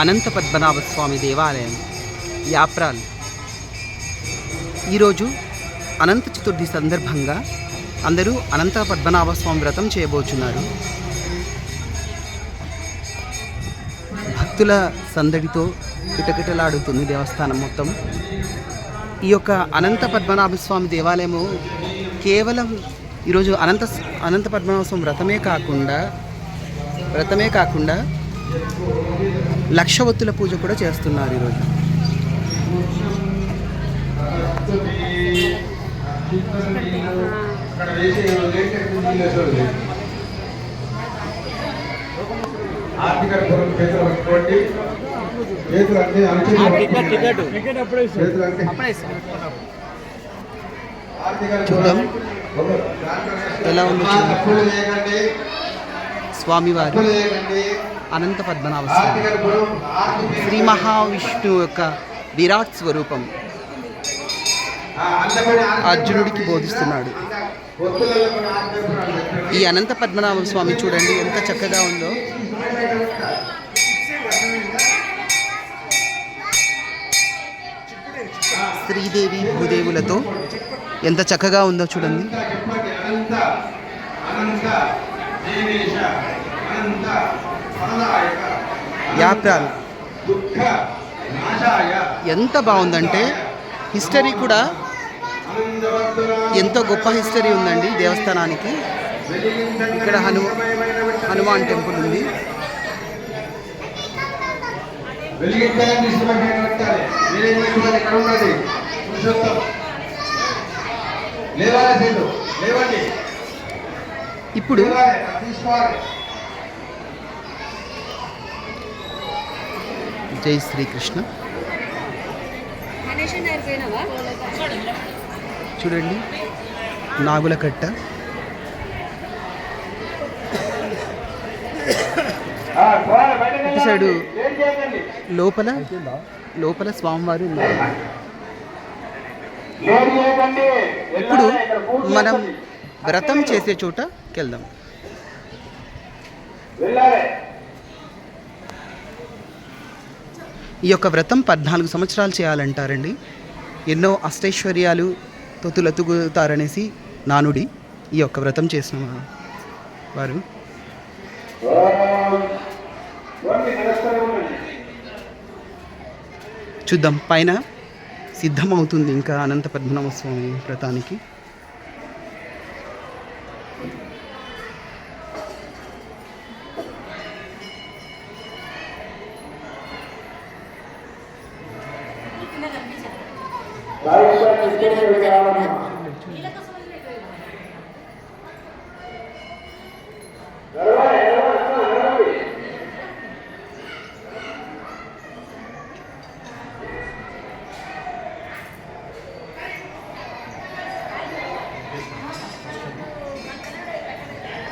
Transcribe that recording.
అనంత పద్మనాభ స్వామి దేవాలయం. యాప్రాల్ ఈరోజు అనంత చతుర్థి సందర్భంగా అందరూ అనంత పద్మనాభ స్వామి వ్రతం చేయబోచున్నారు. భక్తుల సందడితో కిటకిటలాడుతుంది దేవస్థానం మొత్తం. ఈ యొక్క అనంత పద్మనాభ స్వామి దేవాలయము కేవలం ఈరోజు అనంత అనంత పద్మనాభ స్వామి వ్రతమే కాకుండా వ్రతమే కాకుండా లక్ష ఒత్తుల పూజ కూడా చేస్తున్నారు ఈరోజు ఆర్థిక పొలం చేతులు పట్టుకోండి చేతులు అన్ని అణచివేయండి. చేతులు అన్ని ఆర్థిక చూద్దాం. పొలం. ఎలా ఉందో స్వామివారు అనంత పద్మనాభ స్వామి శ్రీ మహావిష్ణువు యొక్క విరాట్ స్వరూపం అర్జునుడికి బోధిస్తున్నాడు. ఈ అనంత పద్మనాభ స్వామి చూడండి ఎంత చక్కగా ఉందో. శ్రీదేవి భూదేవులతో ఎంత చక్కగా ఉందో చూడండి. అనంత అనంత ఎంత బాగుందంటే హిస్టరీ కూడా ఎంతో గొప్ప హిస్టరీ ఉందండి దేవస్థానానికి. ఇక్కడ హను హనుమాన్ టెంపుల్ ఉంది. ఇప్పుడు జై శ్రీకృష్ణ. చూడండి నాగుల కట్ట ఇటు సైడు లోపల లోపల స్వామివారు ఉన్నారు. ఇప్పుడు మనం. వ్రతం చేసే చోటకి వెళ్దాం ఈ యొక్క వ్రతం పద్నాలుగు సంవత్సరాలు చేయాలంటారండి. ఎన్నో అష్టైశ్వర్యాలు తులతుగుతారనేసి నానుడి ఈ యొక్క వ్రతం చేసిన వారు. చూద్దాం పైన సిద్ధమవుతుంది ఇంకా అనంత పద్మనాభ స్వామి వ్రతానికి. లైఫ్